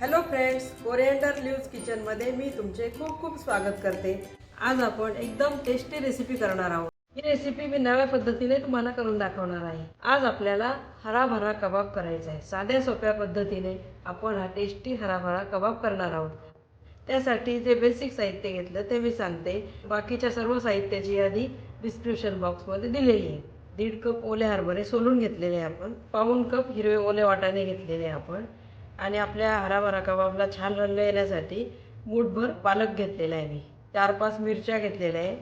Hello friends coriander ल्यूज किचनमध्ये मी तुमचे खूप खूप स्वागत करते. आज आपण एकदम टेस्टी रेसिपी करणार आहोत. ही रेसिपी मी नव्या पद्धतीने तुम्हाला करून दाखवणार आहे. आज आपल्याला हराभरा कबाब करायचा आहे. साध्या सोप्या पद्धतीने आपण हा टेस्टी हराभरा कबाब करणार आहोत. त्यासाठी जे बेसिक साहित्य घेतलं ते मी सांगते. बाकीच्या सर्व साहित्याची यादी डिस्क्रिप्शन बॉक्समध्ये दिलेली आहे. दीड कप ओले हरभरे सोलून घेतलेले आहे आपण. पाऊण कप हिरवे ओले वाटाणे घेतलेले आपण. आणि आपल्या हराभरा कबाबला छान रंग येण्यासाठी मूठभर पालक घेतलेला आहे मी. चार पाच मिरच्या घेतलेल्या आहे.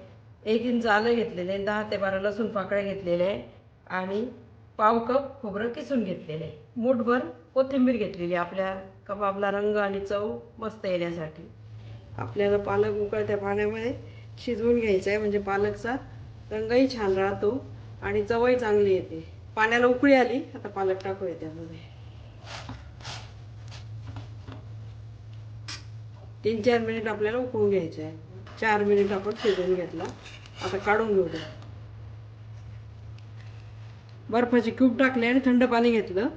एक इंच आलं घेतलेलं आहे. दहा ते बारा लसूण पाकळ्या घेतलेल्या आहे. आणि पाव कप खोबरं किसून घेतलेलं आहे. मूठभर कोथिंबीर घेतलेली आहे आपल्या कबाबला रंग आणि चव मस्त येण्यासाठी. आपल्याला पालक उकळत्या पाण्यामध्ये शिजवून घ्यायचं आहे. म्हणजे पालकचा रंगही छान राहतो आणि चवही चांगली येते. पाण्याला उकळी आली आता पालक टाकूया त्यामध्ये. तीन चार मिनिट आपल्याला उकळून घ्यायचं आहे. चार मिनिट आपण शिजवून घेतला. आता काढून घेऊ द्या बर्फाचे क्यूब टाकले आणि थंड पाणी घेतलं.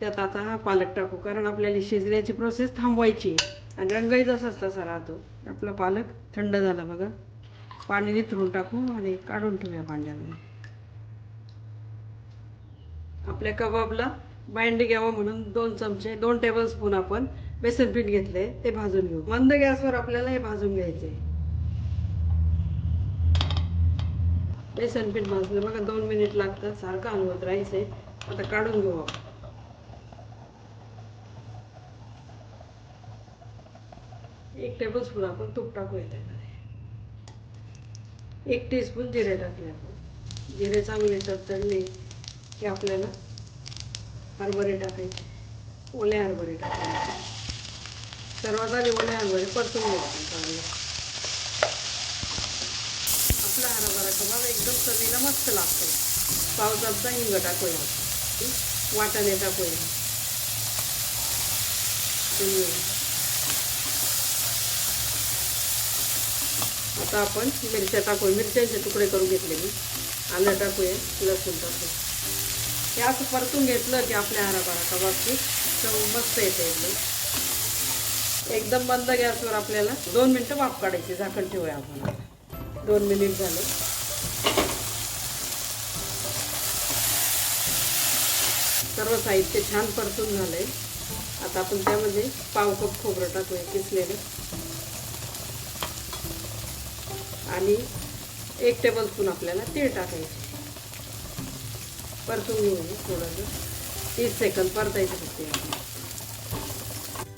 त्यात आता हा पालक टाकू कारण आपल्याला शिजण्याची प्रोसेस थांबवायची आणि रंगही तसाच तसा राहतो आपला पालक थंड झाला बघा. पाणी निथरून टाकू आणि काढून ठेवूया भांड्यामध्ये. आपल्या कबाबला बाइंडिंग यावं म्हणून दोन चमचे दोन टेबलस्पून आपण बेसन पीठ घेतले ते भाजून घेऊ. मंद गॅसवर आपल्याला हे भाजून घ्यायचे. बेसन पीठ भाजलं. बघा दोन मिनिट लागतात. सारखं हलवत आहे आता काढून घेऊ आपण. एक टेबल स्पून आपण तूप टाकू येते एक टीस्पून जिरे टाकले आपण. जिरे चांगले तडतडले की आपल्याला हरभरे टाकायचे. ओले हरभरे टाकायचे. सर्वात आधी ओले हरभरे परतून घ्यायचे चांगले आपला हरभरा कबाब एकदम चवीला मस्त लागतो. पावसाचा चमचा हिंग टाकूया वाटाणे टाकूया आता आपण मिरच्या टाकूया मिरच्यांचे तुकडे करून घेतले मी. आलं टाकूया लसूण टाकूया हे असं परतून घेतलं की आपल्या हराभरा कबाबची चव मस्त येते एकदम. एकदम बंद गॅसवर आपल्याला दोन मिनटं वाफ काढायची झाकण ठेवूया आपण. दोन मिनिट झाले. सर्व साहित्य छान परतून झालंय. आता आपण त्यामध्ये पाव कप खोबरं टाकूया किसलेलं. आणि एक टेबल स्पून आपल्याला तीळ टाकायचे. परतून घेऊया थोडंसं. तीस सेकंद परतायचं फक्त. याला.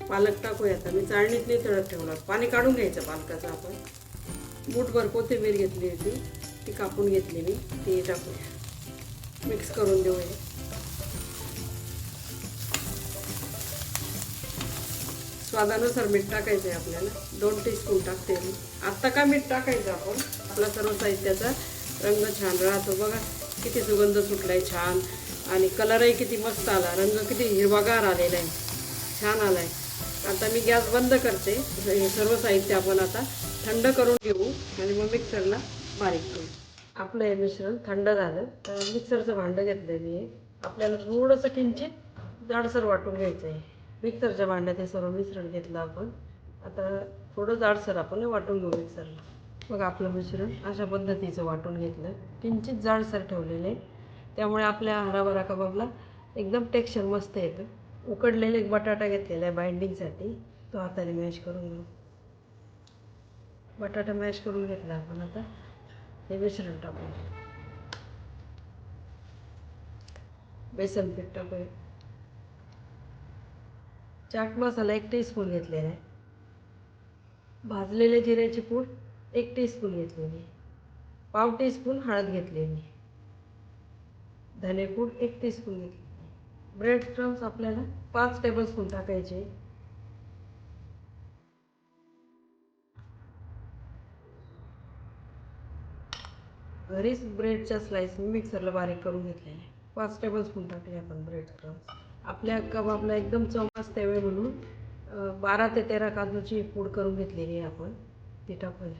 पालक टाकूया आता. मी चाळणीत नाही तळत ठेवला. पाणी काढून घ्यायचं पालकाचं आपण. मूठभर कोथिंबीर घेतली होती. ती कापून घेतली मी. ती टाकूया. मिक्स करून देऊया. स्वादानुसार मीठ टाकायचं आहे आपल्याला. दोन टीस्पून टाकते मी. आत्ता का मीठ टाकायचं आपण? आपला सर्व साहित्याचा रंग छान राहतो. बघा किती सुगंध सुटलाय छान. आणि कलरही किती मस्त आला. रंग किती हिरवागार आलेला आहे. छान आला आहे आता मी गॅस बंद करते. हे सर्व साहित्य आपण आता थंड करून घेऊ आणि मग मिक्सरला बारीक करू. आपलं हे मिश्रण थंड झालं. तर मिक्सरचं भांडं घेतलं मी. आपल्याला थोडंसं किंचित जाडसर वाटून घ्यायचं आहे मिक्सरच्या भांड्यात हे सर्व मिश्रण घेतलं आपण. आता थोडं जाडसर आपण वाटून घेऊ मिक्सरला. मग आपलं मिश्रण अशा पद्धतीचं वाटून घेतलं. किंचित जाडसर ठेवलेलं आहे. त्यामुळे आपल्या हराभरा कबाबला एकदम टेक्स्चर मस्त येतं. उकडलेले एक बटाटा घेतलेला आहे बाइंडिंगसाठी. तो हाताने मॅश करून घेऊ. बटाटा मॅश करून घेतला आपण आता. हे मिश्रण टाकू बेसन पीठ टाकूया. चाट मसाला एक टीस्पून घेतलेला आहे. भाजलेले जिऱ्याची पूड एक टीस्पून घेतलेली पाव टीस्पून हळद घेतलेली धनेपूड एक टीस्पून घेतली ब्रेड क्रम्स आपल्याला पाच टेबलस्पून टाकायचे. घरीच ब्रेडच्या स्लाइस मिक्सरला बारीक करून घेतलेले पाच टेबलस्पून टाकले आपण ब्रेड क्रम्स आपल्या कबाबला एकदम चव मस्त म्हणून बारा ते तेरा काजूची पूड करून घेतलेली आहे आपण. ती टाकूया.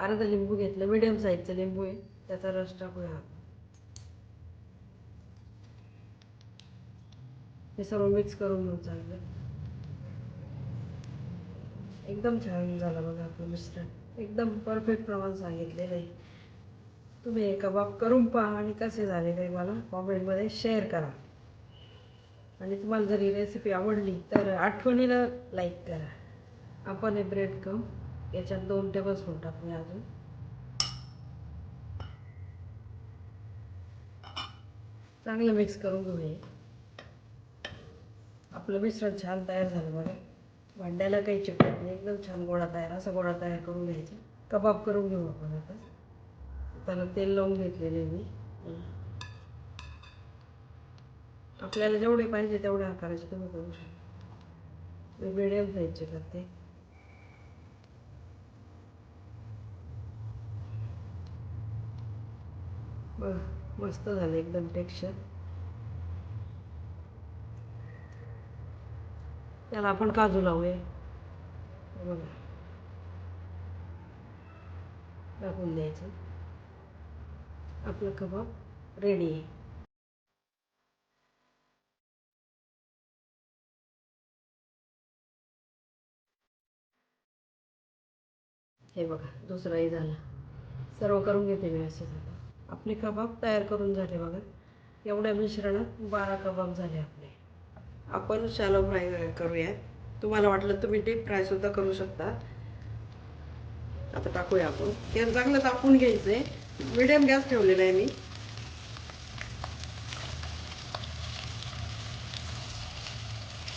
अर्धा लिंबू घेतलं. मिडियम साईजचं लिंबू आहे. त्याचा रस टाकूया आपण. हे सर्व मिक्स करून घेऊ चांगलं एकदम छान झालं बघा आपलं मिश्रण. एकदम परफेक्ट प्रमाण सांगितलेलं आहे. तुम्ही हे कबाब करून पहा आणि कसे झाले काही मला कॉमेंटमध्ये शेअर करा. आणि तुम्हाला जर ही रेसिपी आवडली तर आठवणीला लाईक करा. आपण हे ब्रेड कम याच्यात दोन टेबल स्पून टाकूया अजून. चांगलं मिक्स करून घेऊया. आपलं मिश्रण छान तयार झालं बघा भांड्याला काही चिकटत नाही एकदम छान गोळा तयार असा गोळा तयार करून घ्यायचा. कबाब करून घेऊ आपण आता. त्याला तेल लावून घेतलेले मी. आपल्याला जेवढे पाहिजे तेवढे आकाराचे तुम्ही करू शकता. मिडियम साईजचे करते. बघ मस्त झालं एकदम टेक्स्चर त्याला आपण काजू लावूया. बघा. टाकून द्यायचं. आपलं कबाब रेडी आहे. हे बघा दुसराही झाला. सर्व करून घेते मी असे झालं आपले कबाब तयार करून झाले बघा. एवढ्या मिश्रणात बारा कबाब झाले आपले. आपण शॅलो फ्राय करूया. तुम्हाला वाटलं तुम्ही डीप फ्रायसुद्धा करू शकता. आता टाकूया आपण. तेल चांगलं तापून घ्यायचं आहे मिडियम गॅस ठेवलेला आहे मी.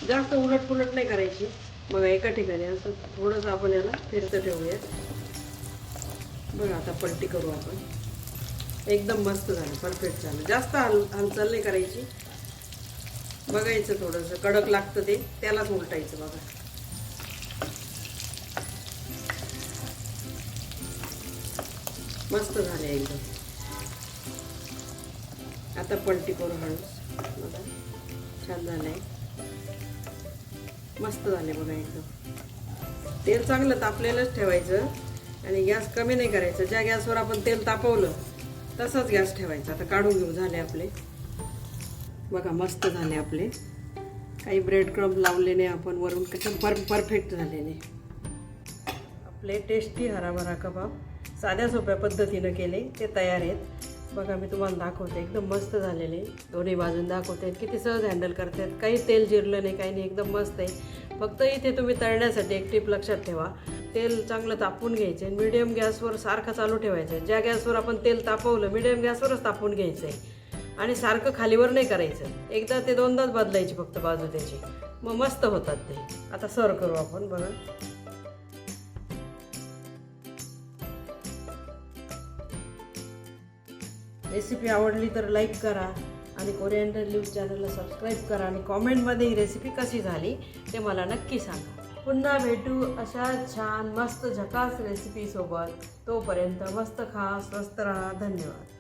जास्त उलट पुलट नाही करायची. बघा एका ठिकाणी असं थोडंसं आपण याला फिरतं ठेवूया. बघा आता पलटी करू आपण. एकदम मस्त झालं परफेक्ट झालं. जास्त हाल हालचाल नाही करायची. बघायचं थोडंसं. कडक लागतं ते. त्यालाच उलटायचं बघा. मस्त झाले एकदम. आता पलटी करू हळूच बघा. छान झालंय. मस्त झाले बघा एकदम. तेल चांगलं तापलेलंच ठेवायचं आणि गॅस कमी नाही करायचं. ज्या गॅसवर आपण तेल तापवलं तसाच गॅस ठेवायचा. आता काढून घेऊ झाले आपले. बघा मस्त झाले आपले. काही ब्रेड क्रम लावले नाही आपण वरून कसं पर परफेक्ट झालेले. आपले टेस्टी हराभरा कबाब साध्या सोप्या पद्धतीनं केले ते तयार आहेत. बघा मी तुम्हाला दाखवते एकदम मस्त झालेले. दोन्ही बाजून दाखवते किती सहज हँडल करतात. काही तेल जिरलं नाही काही नाही एकदम मस्त आहे. फक्त इथे तुम्ही तळण्यासाठी एक टिप लक्षात ठेवा. तेल चांगलं तापून घ्यायचं आहे मिडियम गॅसवर सारखं चालू ठेवायचं. आहे ज्या गॅसवर आपण तेल तापवलं मिडियम गॅसवरच तापून घ्यायचं आहे आणि सारखं खालीवर नाही करायचं. एकदा ते दोनदाच बदलायची फक्त बाजू त्याची. मग मस्त होतात ते. आता सर करू आपण बघा रेसिपी आवडली तर लाईक करा आणि कोरिअंडर न्यूज चॅनलला सबस्क्राईब करा आणि कॉमेंटमध्ये ही रेसिपी कशी झाली ते मला नक्की सांगा. पुन्हा भेटू अशा छान मस्त झकास रेसिपीसोबत तोपर्यंत मस्त खा स्वस्त राहा. धन्यवाद.